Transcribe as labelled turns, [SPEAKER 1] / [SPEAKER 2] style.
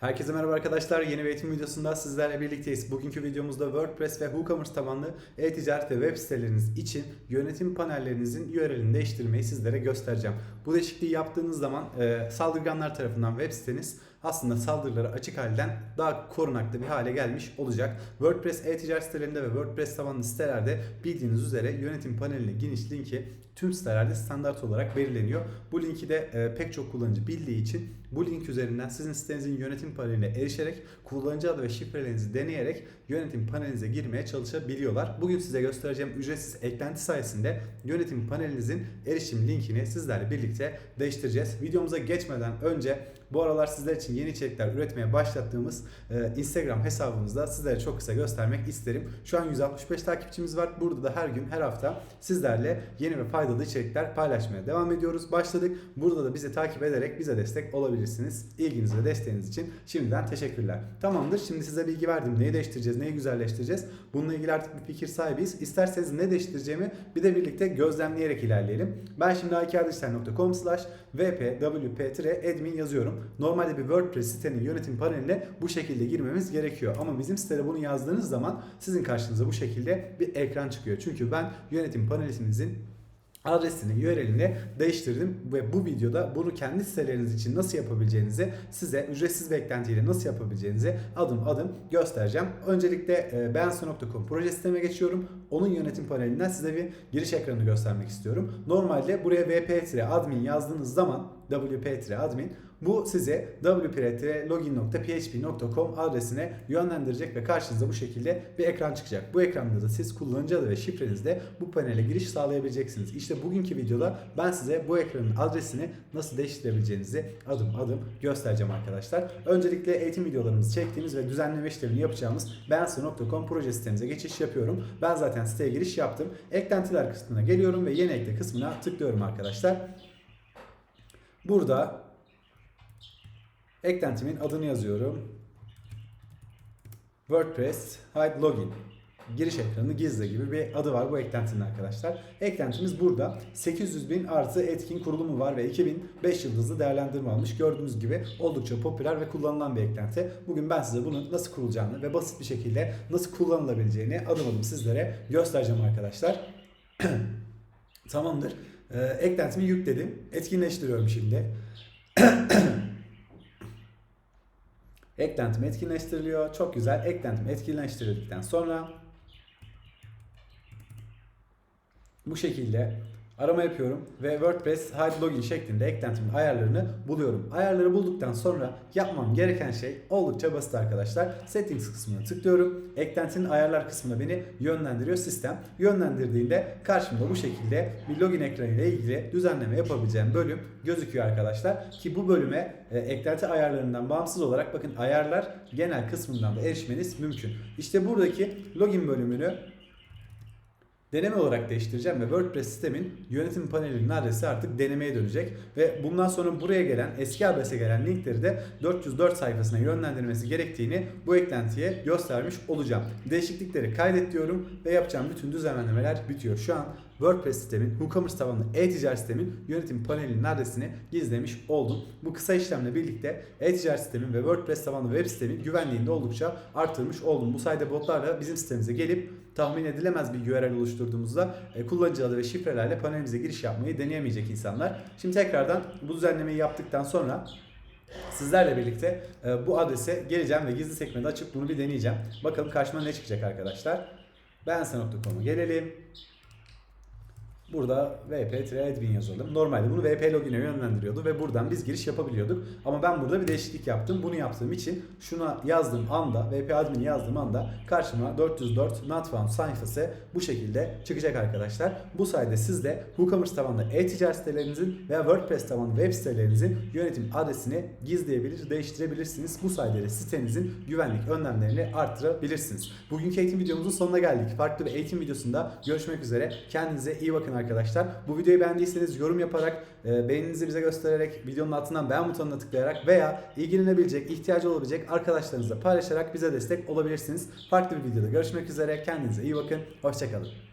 [SPEAKER 1] Herkese merhaba arkadaşlar. Yeni bir eğitim videosunda sizlerle birlikteyiz. Bugünkü videomuzda WordPress ve WooCommerce tabanlı e-ticaret ve web siteleriniz için yönetim panellerinizin URL'ini değiştirmeyi sizlere göstereceğim. Bu değişikliği yaptığınız zaman e, saldırganlar tarafından web siteniz aslında saldırılara açık halden daha korunaklı bir hale gelmiş olacak. WordPress e-ticaret sitelerinde ve WordPress tabanlı sitelerde bildiğiniz üzere yönetim paneline giriş linki tüm sitelerde standart olarak belirleniyor. Bu linki de e, pek çok kullanıcı bildiği için bu link üzerinden sizin sitenizin yönetim paneline erişerek kullanıcı adı ve şifrelerinizi deneyerek yönetim panelinize girmeye çalışabiliyorlar. Bugün size göstereceğim ücretsiz eklenti sayesinde yönetim panelinizin erişim linkini sizlerle birlikte değiştireceğiz. Videomuza geçmeden önce bu aralar sizler için yeni içerikler üretmeye başlattığımız e, Instagram hesabımızda sizlere çok kısa göstermek isterim. Şu an 165 takipçimiz var. Burada da her gün her hafta sizlerle yeni ve faydalı içerikler paylaşmaya devam ediyoruz. Başladık. Burada da bizi takip ederek bize destek olabilirsiniz. İlginiz ve desteğiniz için şimdiden teşekkürler. Tamamdır. Şimdi size bilgi verdim. Neyi değiştireceğiz, neyi güzelleştireceğiz? Bununla ilgili artık bir fikir sahibiyiz. İsterseniz ne değiştireceğimi bir de birlikte gözlemleyerek ilerleyelim. Ben şimdi akadişler.com slash vpwp-admin yazıyorum. Normalde bir WordPress sitenin yönetim paneline bu şekilde girmemiz gerekiyor. Ama bizim sitede bunu yazdığınız zaman sizin karşınıza bu şekilde bir ekran çıkıyor. Çünkü ben yönetim panelinizin adresini, URL'ini değiştirdim ve bu videoda bunu kendi siteleriniz için nasıl yapabileceğinizi size ücretsiz beklentiyle nasıl yapabileceğinizi adım adım göstereceğim. Öncelikle e, benso.com proje siteme geçiyorum. Onun yönetim panelinden size bir giriş ekranını göstermek istiyorum. Normalde buraya wp-admin yazdığınız zaman wp-admin bu size wp-login.php.com adresine yönlendirecek ve karşınıza bu şekilde bir ekran çıkacak. Bu ekranda da siz kullanıcı adı ve şifrenizle bu panele giriş sağlayabileceksiniz. İşte bugünkü videoda ben size bu ekranın adresini nasıl değiştirebileceğinizi adım adım göstereceğim arkadaşlar. Öncelikle eğitim videolarımızı çektiğimiz ve düzenleme işlemini yapacağımız benso.com proje sitemize geçiş yapıyorum. Ben zaten siteye giriş yaptım. Eklentiler kısmına geliyorum ve yeni ekle kısmına tıklıyorum arkadaşlar. Burada Eklentimin adını yazıyorum. WordPress Hide Login. Giriş ekranı gizle gibi bir adı var bu eklentinin arkadaşlar. Eklentimiz burada. 800 bin artı etkin kurulumu var ve 2005 yıldızlı değerlendirme almış. Gördüğünüz gibi oldukça popüler ve kullanılan bir eklenti. Bugün ben size bunun nasıl kurulacağını ve basit bir şekilde nasıl kullanılabileceğini adım adım sizlere göstereceğim arkadaşlar. Tamamdır. Ee, eklentimi yükledim. Etkinleştiriyorum şimdi. Eklentim etkinleştiriliyor. Çok güzel. Eklentim etkinleştirildikten sonra bu şekilde arama yapıyorum ve WordPress hide login şeklinde eklentimin ayarlarını buluyorum. Ayarları bulduktan sonra yapmam gereken şey oldukça basit arkadaşlar. Settings kısmına tıklıyorum. Eklentinin ayarlar kısmına beni yönlendiriyor sistem. Yönlendirdiğinde karşımda bu şekilde bir login ekranı ile ilgili düzenleme yapabileceğim bölüm gözüküyor arkadaşlar. Ki bu bölüme e, eklenti ayarlarından bağımsız olarak bakın ayarlar genel kısmından da erişmeniz mümkün. İşte buradaki login bölümünü deneme olarak değiştireceğim ve WordPress sistemin yönetim panelinin adresi artık denemeye dönecek ve bundan sonra buraya gelen eski adrese gelen linkleri de 404 sayfasına yönlendirmesi gerektiğini bu eklentiye göstermiş olacağım. Değişiklikleri kaydet diyorum ve yapacağım bütün düzenlemeler bitiyor. Şu an WordPress sistemin, WooCommerce tabanlı e-ticaret sistemin yönetim panelinin adresini gizlemiş oldum. Bu kısa işlemle birlikte e-ticaret sistemin ve WordPress tabanlı web sistemin güvenliğini de oldukça arttırmış oldum. Bu sayede botlarla bizim sitemize gelip tahmin edilemez bir URL oluşturduğumuzda e, kullanıcı adı ve şifrelerle panelimize giriş yapmayı deneyemeyecek insanlar. Şimdi tekrardan bu düzenlemeyi yaptıktan sonra Sizlerle birlikte e, bu adrese geleceğim ve gizli sekmede açıp bunu bir deneyeceğim. Bakalım karşıma ne çıkacak arkadaşlar. Bense.com'a gelelim. Burada vp-admin yazalım. Normalde bunu vp login'e yönlendiriyordu ve buradan biz giriş yapabiliyorduk. Ama ben burada bir değişiklik yaptım. Bunu yaptığım için şuna yazdığım anda, vp admin yazdığım anda karşıma 404 not found sayfası bu şekilde çıkacak arkadaşlar. Bu sayede siz de WooCommerce tabanlı e-ticaret sitelerinizin veya WordPress tabanlı web sitelerinizin yönetim adresini gizleyebilir, değiştirebilirsiniz. Bu sayede de sitenizin güvenlik önlemlerini arttırabilirsiniz. Bugünkü eğitim videomuzun sonuna geldik. Farklı bir eğitim videosunda görüşmek üzere. Kendinize iyi bakın arkadaşlar. Bu videoyu beğendiyseniz yorum yaparak, e, beğeninizi bize göstererek, videonun altından beğen butonuna tıklayarak veya ilgilenebilecek, ihtiyacı olabilecek arkadaşlarınızla paylaşarak bize destek olabilirsiniz. Farklı bir videoda görüşmek üzere. Kendinize iyi bakın. Hoşçakalın.